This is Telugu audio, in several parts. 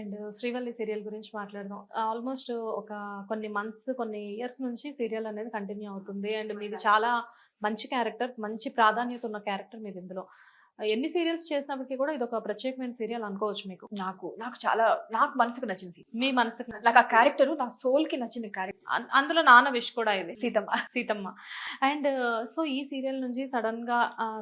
అండ్ శ్రీవల్లి సీరియల్ గురించి మాట్లాడదాం. ఆల్మోస్ట్ ఒక కొన్ని మంత్స్ కొన్ని ఇయర్స్ నుంచి సీరియల్ అనేది కంటిన్యూ అవుతుంది. అండ్ మీది చాలా మంచి క్యారెక్టర్ మంచి ప్రాధాన్యత ఉన్న క్యారెక్టర్ మీది ఇందులో. ఎన్ని సీరియల్స్ చేసినప్పటికీ కూడా ఇది ఒక ప్రత్యేకమైన సీరియల్ అనుకోవచ్చు మీకు. నాకు నాకు చాలా నాకు మనసుకు నచ్చింది. మీ మనసుకు నాకు ఆ క్యారెక్టర్ నా సోల్కి నచ్చింది క్యారెక్టర్ అందులో నాన్న విష్ కూడా ఇది. సీతమ్మ. సీతమ్మ. అండ్ సో ఈ సీరియల్ నుంచి సడన్గా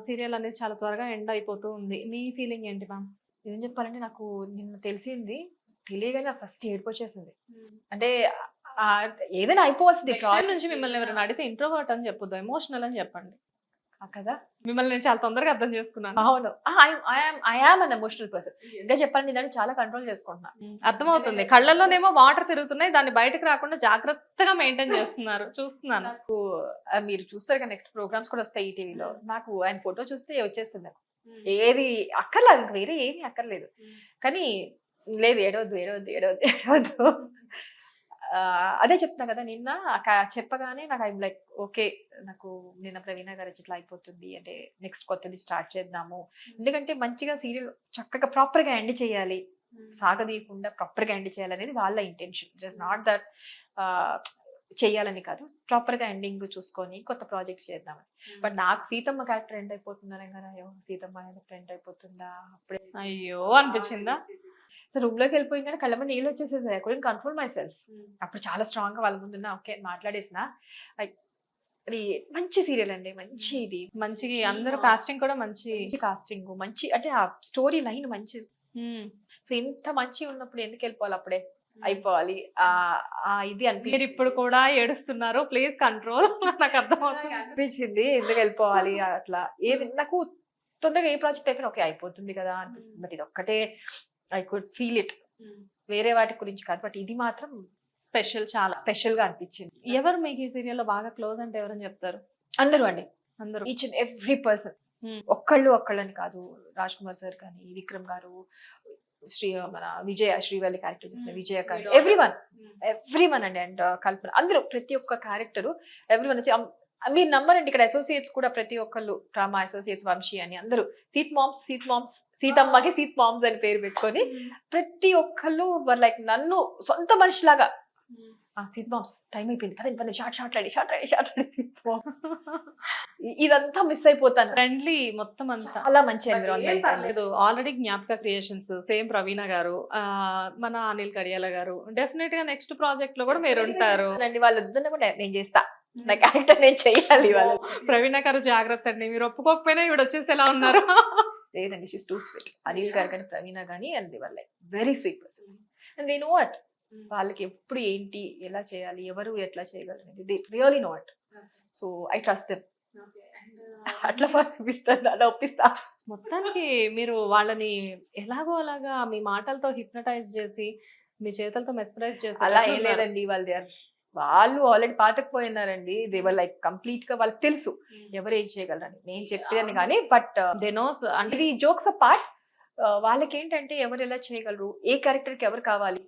సీరియల్ అనేది చాలా త్వరగా ఎండ్ అయిపోతూ ఉంది. మీ ఫీలింగ్ ఏంటి మ్యామ్? ఏం చెప్పాలంటే నాకు నిన్న తెలిసింది తెలియగానే ఫస్ట్ ఏడుపు వచ్చేసింది అంటే ఏదైనా అయిపోవాల్సింది టైం నుంచి మిమ్మల్ని ఎవరైనా అడిగితే ఇంట్రోవర్ట్ అని చెప్పొద్దు ఎమోషనల్ అని చెప్పండి. ఆ కదా? మిమ్మల్ని నేను చాలా తొందరగా అర్థం చేసుకున్నాను. అవును. I am an emotional person ఇంకా చెప్పాలంటే దాన్ని చాలా కంట్రోల్ చేసుకుంటున్నా. అర్థమవుతుంది. కళ్ళల్లోనేమో వాటర్ తిరుగుతున్నాయి దాన్ని బయటకు రాకుండా జాగ్రత్తగా మెయింటైన్ చేస్తున్నారు. చూస్తున్నాను. నాకు మీరు చూస్తారు కదా నెక్స్ట్ ప్రోగ్రామ్స్ కూడా వస్తాయి ఈ టీవీలో నాకు ఆయన ఫోటో చూస్తే వచ్చేస్తుంది నాకు. ఏది అక్కర్లేదు ఇంక వేరే ఏమీ అక్కర్లేదు. కానీ లేదు ఏడవద్దు ఏడవద్దు ఏడవద్దు ఏడవద్దు. అదే చెప్తున్నా కదా నిన్న చెప్పగానే నాకు ఐమ్ లైక్ ఓకే నాకు నిన్న ప్రవీణ గారు ఇట్లా అయిపోతుంది అంటే నెక్స్ట్ కొత్తది స్టార్ట్ చేద్దాము. ఎందుకంటే మంచిగా సీరియల్ చక్కగా ప్రాపర్గా ఎండ్ చేయాలి. సాగదీయకుండా ప్రాపర్గా ఎండ్ చేయాలనేది వాళ్ళ ఇంటెన్షన్. జస్ట్ నాట్ దట్ చేయాలని కాదు. ప్రాపర్గా ఎండింగ్ చూసుకొని కొత్త ప్రాజెక్ట్స్ చేద్దామని. బట్ నాకు సీతమ్మ క్యారెక్టర్ ఎండ్ అయిపోతుందని కదా అయ్యో సీతమ్మ ఎండ్ అయిపోతుందా? అప్పుడే అయ్యో అనిపించిందా? సో రూమ్లోకి వెళ్ళిపోయిందని కళ్ళ మీద నీళ్ళు వచ్చేసేది I couldn't control myself అప్పుడు చాలా స్ట్రాంగ్గా వాళ్ళ ముందున్న ఓకే మాట్లాడేసిన. అది మంచి సీరియల్ అండి. మంచి ఇది. మంచి అందరూ కాస్టింగ్ కూడా మంచి కాస్టింగ్ మంచి అంటే ఆ స్టోరీ లైన్ మంచి మ్మ్. సో ఇంత మంచి ఉన్నప్పుడు ఎందుకు వెళ్ళిపోవాలి అప్పుడే? అయిపోవాలి. ఇది మీరు అనిపి ఇప్పుడు కూడా ఏడుస్తున్నారు ప్లీజ్ కంట్రోల్ నాకు అర్థమవుతుంది. అనిపించింది ఎందుకు వెళ్ళిపోవాలి అట్లా. ఏది నాకు తొందరగా ఏ ప్రాజెక్ట్ అయిపోయినా ఓకే అయిపోతుంది కదా అనిపిస్తుంది. బట్ ఇది ఒక్కటే ఐ కుడ్ ఫీల్ ఇట్. వేరే వాటి గురించి కాదు. బట్ ఇది మాత్రం స్పెషల్ చాలా. స్పెషల్గా అనిపించింది ఎవరు మీకు ఈ సీరియల్లో బాగా క్లోజ్ అంటే ఎవరని చెప్తారు? అందరూ అండి. అందరూ. Each and every person. ఒక్కళ్ళు ఒక్కళ్ళని కాదు. రాజ్ కుమార్ సార్ కానీ విక్రమ్ గారు శ్రీ మన విజయ శ్రీవల్లి క్యారెక్టర్ చేసిన Hmm. Vijaya. Every one every one అండి అండ్ కల్పన అందరూ ప్రతి ఒక్క క్యారెక్టర్ ఎవ్రీ వన్ మీరు నమ్మరండి ఇక్కడ అసోసియేట్స్ కూడా ప్రతి ఒక్కళ్ళు డ్రామా అసోసియేట్స్ వంశీ అని అందరూ సీత్ మామ్స్ సీత్ మామ్స్ సీతమ్మకి సీత్ మామ్స్ అని పేరు పెట్టుకొని ప్రతి ఒక్కళ్ళు లైక్ నన్ను సొంత మనిషిలాగా సీత్ మామ్స్ టైం అయిపోయింది. పదండి పదండి shot shot ready shot ready shot ready సీత్ ఇదంతా మిస్ అయిపోతాను. ఫ్రెండ్లీ మొత్తం అంతా. చాలా మంచి ఎన్విరాన్మెంట్ లేదు ఆల్రెడీ జ్ఞాపక క్రియేషన్స్ సేమ్ ప్రవీణ గారు మన అనిల్ కడియాల గారు. డెఫినెట్గా నెక్స్ట్ ప్రాజెక్ట్లో కూడా మీరు ఉంటారు. వాళ్ళు వద్దున్న కూడా నేను చేస్తా. నా క్యారెక్టర్ నేను చెయ్యాలి వాళ్ళు. ప్రవీణ గారు జాగ్రత్త అండి. మీరు ఒప్పుకోకపోయినా ఇవిడ వచ్చేసి ఎలా ఉన్నారు? లేదండి షీస్ టూ స్వీట్ అనిల్ గారు కానీ ప్రవీణ కానీ and the very sweet persons and they know at వాళ్ళకి ఎప్పుడు ఏంటి ఎలా చేయాలి ఎవరు ఎట్లా చేయగలరు అనేది really know at so I trust them అట్లా పంపిస్తాను అలా ఒప్పిస్తా. మొత్తానికి మీరు వాళ్ళని ఎలాగో అలాగా మీ మాటలతో హిప్నటైజ్ చేసి మీ చేతులతో మెస్పరైజ్ చేసి అలా ఏం లేదండి వాళ్ళు దే are- వాళ్ళు ఆల్రెడీ పాతకపోయినారండి దే వర్ లైక్ కంప్లీట్గా వాళ్ళకి తెలుసు. ఎవరు ఏం చేయగలరని. నేను చెప్పేదాన్ని కానీ బట్ దే నోస్ అంటే ఇది జోక్స్ పార్ట్ వాళ్ళకి ఏంటంటే ఎవరు ఎలా చేయగలరు? ఏ క్యారెక్టర్కి ఎవరు కావాలి?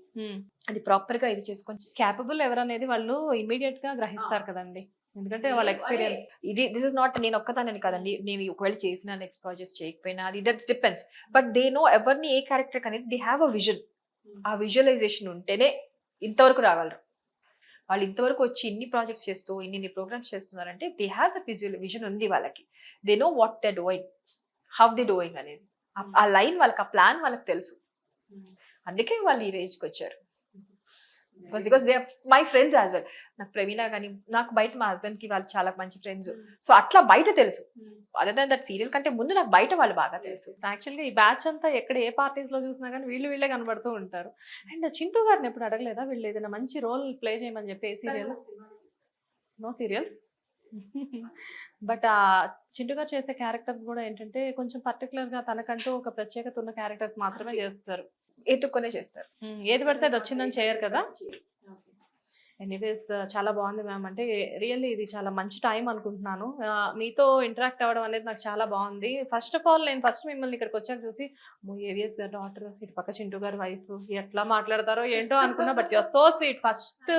అది ప్రాపర్గా ఇది చేసుకొని క్యాపబుల్ ఎవరనేది వాళ్ళు ఇమీడియట్గా గ్రహిస్తారు కదండి. ఎందుకంటే వాళ్ళ ఎక్స్పీరియన్స్. ఇది దిస్ ఇస్ నాట్ నేను ఒక్కదానని కదండి. నేను ఒకవేళ చేసిన నెక్స్ట్ ప్రాజెక్ట్ చేయకపోయినా అది that's depends but they know ఎవరిని ఏ క్యారెక్టర్ అనేది they have a vision a visualization ఉంటేనే ఇంతవరకు రాగలరు. వాళ్ళు ఇంతవరకు వచ్చి ఇన్ని ప్రాజెక్ట్స్ చేస్తూ ఇన్ని ఇన్ని ప్రోగ్రామ్స్ చేస్తున్నారంటే they have the visual vision ఉంది వాళ్ళకి. They know what they doing how they doing అనేది. ఆ- లైన్ వాళ్ళకి ఆ ప్లాన్ వాళ్ళకి తెలుసు. అందుకే వాళ్ళు ఈ రేంజ్కి వచ్చారు. Because because they my friends as well నాకు ప్రవీణ కానీ నాకు బయట మా హస్బెండ్కి వాళ్ళు చాలా మంచి ఫ్రెండ్స్ సో అట్లా బయట తెలుసు. అదర్ దాన్ దట్ సీరియల్ కంటే ముందు నాకు బయట వాళ్ళు బాగా తెలుసు. యాక్చువల్గా ఈ బ్యాచ్ అంతా ఎక్కడ ఏ పార్టీస్లో చూసినా కానీ వీళ్ళు వీళ్ళే కనబడుతూ ఉంటారు. అండ్ చింటూ గారిని ఎప్పుడు అడగలేదా? వీళ్ళు ఏదైనా మంచి రోల్ ప్లే చేయమని చెప్పి సీరియల్ నో సీరియల్స్ బట్ ఆ చింటూ గారు చేసే క్యారెక్టర్స్ కూడా ఏంటంటే కొంచెం పర్టికులర్గా తనకంటూ ఒక ప్రత్యేకత ఉన్న క్యారెక్టర్స్ మాత్రమే చేస్తారు. ఎత్తుక్కొనే చేస్తారు. ఏది పడితే అది వచ్చిందని చేయరు కదా? ఎనీవేస్ uh, చాలా బాగుంది మ్యామ్ అంటే రియల్లీ ఇది చాలా మంచి టైం అనుకుంటున్నాను. Uh, మీతో ఇంటరాక్ట్ అవ్వడం అనేది నాకు చాలా బాగుంది. ఫస్ట్ ఆఫ్ ఆల్ నేను ఫస్ట్ మిమ్మల్ని ఇక్కడికి వచ్చాక చూసి ఏవిఎస్ గారు డాటర్ ఇటు పక్క చింటూ గారు వైఫ్ ఎట్లా మాట్లాడతారో ఏంటో అనుకున్నా but your so sweet first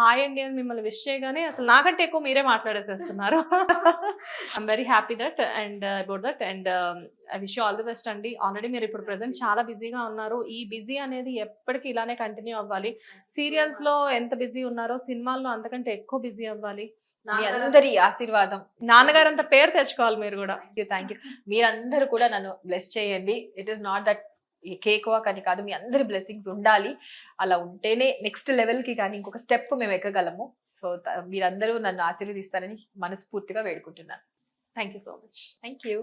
hi అండి అని మిమ్మల్ని విష్ చేయగానే అసలు నాకంటే ఎక్కువ మీరే మాట్లాడేసేస్తున్నారు. I'm very happy that and about that and I wish all the best అండి. ఆల్రెడీ మీరు ఇప్పుడు ప్రజెంట్ చాలా బిజీగా ఉన్నారు. ఈ బిజీ అనేది ఎప్పటికీ ఇలానే కంటిన్యూ అవ్వాలి. సీరియల్స్లో ఎంత బిజీ ఉన్నారో సినిమాల్లో అంతకంటే ఎక్కువ బిజీ అవ్వాలి. మీ అందరి ఆశీర్వాదం. నాన్నగారు అంత పేరు తెచ్చుకోవాలి మీరు కూడా. థ్యాంక్ యూ థ్యాంక్ యూ మీరందరూ కూడా నన్ను బ్లెస్ చేయండి. It is not that cakewalk అని కాదు మీ అందరి బ్లెస్సింగ్స్ ఉండాలి. అలా ఉంటేనే నెక్స్ట్ లెవెల్కి కానీ ఇంకొక స్టెప్ మేము ఎక్కగలము. సో మీరందరూ నన్ను ఆశీర్వదిస్తారని మనస్ఫూర్తిగా వేడుకుంటున్నాను. Thank you so much thank you